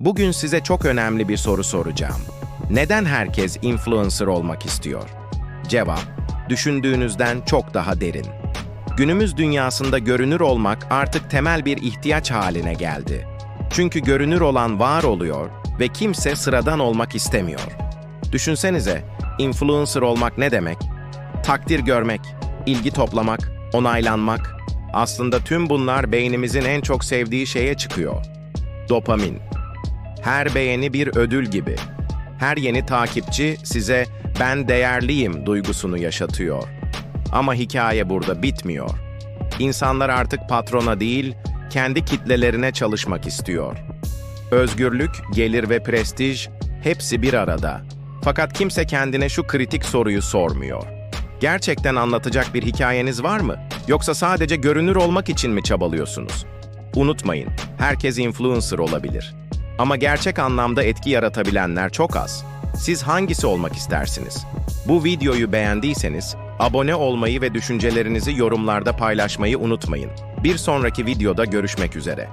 Bugün size çok önemli bir soru soracağım. Neden herkes influencer olmak istiyor? Cevap, düşündüğünüzden çok daha derin. Günümüz dünyasında görünür olmak artık temel bir ihtiyaç haline geldi. Çünkü görünür olan var oluyor ve kimse sıradan olmak istemiyor. Düşünsenize, influencer olmak ne demek? Takdir görmek, ilgi toplamak, onaylanmak. Aslında tüm bunlar beynimizin en çok sevdiği şeye çıkıyor. Dopamin. Her beğeni bir ödül gibi. Her yeni takipçi size ben değerliyim duygusunu yaşatıyor. Ama hikaye burada bitmiyor. İnsanlar artık patrona değil, kendi kitlelerine çalışmak istiyor. Özgürlük, gelir ve prestij hepsi bir arada. Fakat kimse kendine şu kritik soruyu sormuyor. Gerçekten anlatacak bir hikayeniz var mı? Yoksa sadece görünür olmak için mi çabalıyorsunuz? Unutmayın, herkes influencer olabilir. Ama gerçek anlamda etki yaratabilenler çok az. Siz hangisi olmak istersiniz? Bu videoyu beğendiyseniz abone olmayı ve düşüncelerinizi yorumlarda paylaşmayı unutmayın. Bir sonraki videoda görüşmek üzere.